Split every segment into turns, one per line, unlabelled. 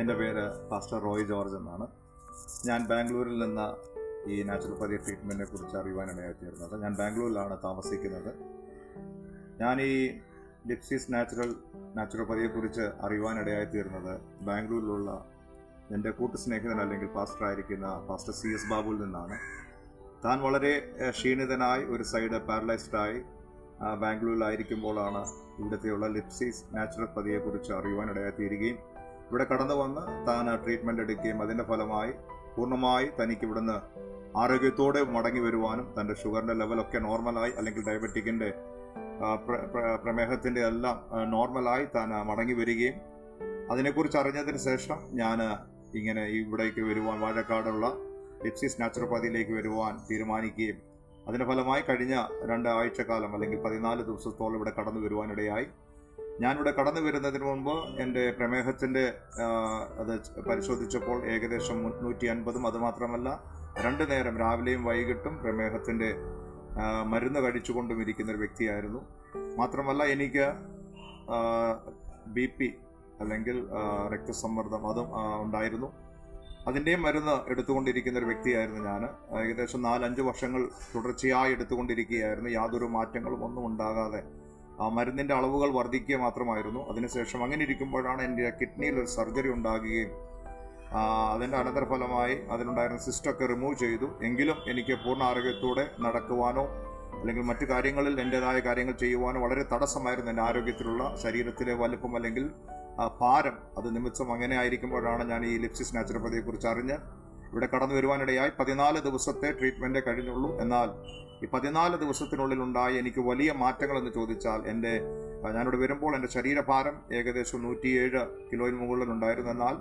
എന്റെ പേര് pastor Roy George എന്നാണ്. ഞാൻ ബാംഗ്ലൂരിൽ നിന്ന് ഈ നാച്ചുറോപ്പതി ട്രീറ്റ്മെന്റിനെ കുറിച്ച് അറിയുവാനിടയായി തീർന്നത് ഞാൻ ബാംഗ്ലൂരിലാണ് താമസിക്കുന്നത്. ഞാൻ ഈ ലിപ്സിസ് നാച്ചുറൽ നാച്ചുറോപ്പതിയെക്കുറിച്ച് അറിയുവാനിടയായി തീർന്നത് ബാംഗ്ലൂരിലുള്ള എന്റെ കൂട്ടുസ്നേഹിതൻ അല്ലെങ്കിൽ പാസ്റ്റർ ആയിരിക്കുന്ന പാസ്റ്റർ സി എസ് ബാബുവിൽ നിന്നാണ്. താൻ വളരെ ക്ഷീണിതനായി ഒരു സൈഡ് പാരലൈസ്ഡായി ബാംഗ്ലൂരിലായിരിക്കുമ്പോഴാണ് ഇവിടുത്തെയുള്ള ലിപ്സീസ് നാച്ചുറൽ പതിയെക്കുറിച്ച് അറിയുവാനിടയായി തീരുകയും ഇവിടെ കടന്നു വന്ന് താൻ ട്രീറ്റ്മെന്റ് എടുക്കുകയും അതിന്റെ ഫലമായി പൂർണമായി തനിക്ക് ഇവിടുന്ന് ആരോഗ്യത്തോടെ മടങ്ങി വരുവാനും തന്റെ ഷുഗറിന്റെ ലെവലൊക്കെ നോർമലായി അല്ലെങ്കിൽ ഡയബറ്റിക്കിന്റെ പ്രമേഹത്തിന്റെ എല്ലാം നോർമലായി താൻ മടങ്ങി വരികയും അതിനെക്കുറിച്ച് അറിഞ്ഞതിന് ശേഷം ഞാൻ ഇങ്ങനെ ഇവിടേക്ക് വരുവാൻ വാഴക്കാടുള്ള ലിപ്സിസ് നാച്ചുറോപ്പതിയിലേക്ക് വരുവാൻ തീരുമാനിക്കുകയും അതിന്റെ ഫലമായി കഴിഞ്ഞ രണ്ടാഴ്ചക്കാലം അല്ലെങ്കിൽ പതിനാല് ദിവസത്തോളം ഇവിടെ കടന്നു വരുവാനിടയായി. ഞാനിവിടെ കടന്നു വരുന്നതിന് മുമ്പ് എന്റെ പ്രമേഹത്തിന്റെ അത് പരിശോധിച്ചപ്പോൾ ഏകദേശം മുന്നൂറ്റി അൻപതും അതുമാത്രമല്ല രണ്ടു നേരം രാവിലെയും വൈകിട്ടും പ്രമേഹത്തിന്റെ മരുന്ന് കഴിച്ചുകൊണ്ടും ഇരിക്കുന്ന ഒരു വ്യക്തിയായിരുന്നു. മാത്രമല്ല എനിക്ക് ബി പി അല്ലെങ്കിൽ രക്തസമ്മർദ്ദം അതും ഉണ്ടായിരുന്നു. അതിന്റെയും മരുന്ന് എടുത്തുകൊണ്ടിരിക്കുന്ന ഒരു വ്യക്തിയായിരുന്നു ഞാൻ. ഏകദേശം നാലഞ്ച് വർഷങ്ങൾ തുടർച്ചയായി എടുത്തുകൊണ്ടിരിക്കുകയായിരുന്നു. യാതൊരു മാറ്റങ്ങളും ഒന്നും ഉണ്ടാകാതെ. മരുന്നിന്റെ അളവുകൾ വർദ്ധിക്കുക മാത്രമായിരുന്നു. അതിനുശേഷം അങ്ങനെ ഇരിക്കുമ്പോഴാണ് എന്റെ കിഡ്നിയിൽ ഒരു സർജറി ഉണ്ടാകുകയും അതിന്റെ അനന്തരഫലമായി അതിനുണ്ടായിരുന്ന സിസ്റ്റൊക്കെ റിമൂവ് ചെയ്തു. എങ്കിലും എനിക്ക് പൂർണ ആരോഗ്യത്തോടെ നടക്കുവാനോ അല്ലെങ്കിൽ മറ്റു കാര്യങ്ങളിൽ എന്റെതായ കാര്യങ്ങൾ ചെയ്യുവാനോ വളരെ തടസ്സമായിരുന്നു എന്റെ ആരോഗ്യത്തിലുള്ള ശരീരത്തിലെ വലുപ്പം അല്ലെങ്കിൽ ഭാരം. അത് നിമിത്തം അങ്ങനെ ആയിരിക്കുമ്പോഴാണ് ഞാൻ ഈ ലിപ്സിസ് നാച്ചുറോപ്പതിയെക്കുറിച്ച് അറിഞ്ഞ് ഇവിടെ കടന്നു വരുവാനിടയായി പതിനാല് ദിവസത്തെ ട്രീറ്റ്മെന്റേ കഴിഞ്ഞുള്ളൂ. എന്നാൽ ഈ പതിനാല് ദിവസത്തിനുള്ളിൽ ഉണ്ടായ എനിക്ക് വലിയ മാറ്റങ്ങൾ എന്ന് ചോദിച്ചാൽ എന്റെ ഞാനിവിടെ വരുമ്പോൾ എന്റെ ശരീരഭാരം ഏകദേശം നൂറ്റിയേഴ് കിലോയിൽ മുകളിൽ ഉണ്ടായിരുന്നു. എന്നാൽ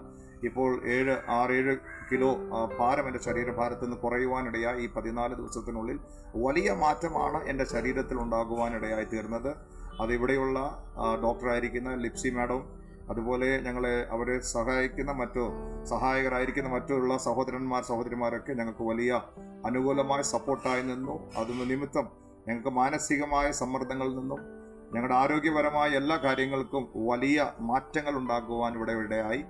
ഇപ്പോൾ ഏഴ് ആറേഴ് കിലോ ഭാരം എന്റെ ശരീരഭാരത്തിൽ നിന്ന് കുറയുവാനിടയായി ഈ പതിനാല് ദിവസത്തിനുള്ളിൽ വലിയ മാറ്റമാണ് എന്റെ ശരീരത്തിൽ ഉണ്ടാകുവാനിടയായി തീർന്നത്. അതിവിടെയുള്ള ഡോക്ടറായിരിക്കുന്ന ലിപ്സി മാഡം അതുപോലെ ഞങ്ങളെ അവരെ സഹായിക്കുന്ന മറ്റു സഹായകരായിരിക്കുന്ന മറ്റുള്ള സഹോദരന്മാർ സഹോദരിമാരൊക്കെ ഞങ്ങൾക്ക് വലിയ അനുകൂലമായ സപ്പോർട്ടായി നിന്നു. അത് നിമിത്തം ഞങ്ങൾക്ക് മാനസികമായ സമ്മർദ്ദങ്ങളിൽ നിന്നും ഞങ്ങളുടെ ആരോഗ്യപരമായ എല്ലാ കാര്യങ്ങൾക്കും വലിയ മാറ്റങ്ങൾ ഉണ്ടാക്കുവാൻ ഇവിടെ ഇവിടെയായി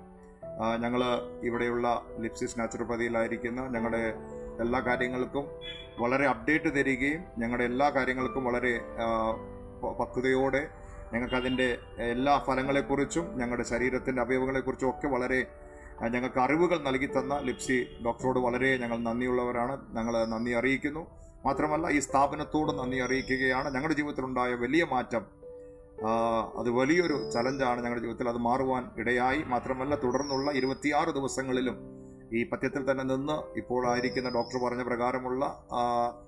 ഞങ്ങൾ ഇവിടെയുള്ള ലിപ്സിസ് നാച്ചുറോപ്പതിയിലായിരിക്കുന്ന ഞങ്ങളുടെ എല്ലാ കാര്യങ്ങൾക്കും വളരെ അപ്ഡേറ്റ് തരികയും ഞങ്ങളുടെ എല്ലാ കാര്യങ്ങൾക്കും വളരെ പക്വതയോടെ ഞങ്ങൾക്കതിന്റെ എല്ലാ ഫലങ്ങളെക്കുറിച്ചും ഞങ്ങളുടെ ശരീരത്തിന്റെ അവയവങ്ങളെക്കുറിച്ചും ഒക്കെ വളരെ ഞങ്ങൾക്ക് അറിവുകൾ നൽകി തന്ന ലിപ്സി ഡോക്ടറോട് വളരെ ഞങ്ങൾ നന്ദിയുള്ളവരാണ്. ഞങ്ങൾ നന്ദി അറിയിക്കുന്നു. മാത്രമല്ല ഈ സ്ഥാപനത്തോട് നന്ദി അറിയിക്കുകയാണ്. ഞങ്ങളുടെ ജീവിതത്തിലുണ്ടായ വലിയ മാറ്റം അത് വലിയൊരു ചലഞ്ചാണ് ഞങ്ങളുടെ ജീവിതത്തിൽ. അത് മാറുവാൻ ഇടയായി. മാത്രമല്ല തുടർന്നുള്ള ഇരുപത്തിയാറ് ദിവസങ്ങളിലും ഈ പത്യത്തിൽ തന്നെ നിന്ന് ഇപ്പോൾ ആയിരിക്കുന്ന ഡോക്ടർ പറഞ്ഞ പ്രകാരമുള്ള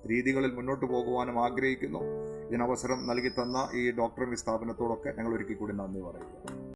രീതികളിൽ മുന്നോട്ട് പോകുവാനും ആഗ്രഹിക്കുന്നു. ഇതിനവസരം നൽകി തന്ന ഈ ഡോക്ടറിംഗ് സ്ഥാപനത്തോടൊക്കെ ഞങ്ങൾ ഒരിക്കൽ കൂടി നന്ദി പറയുന്നു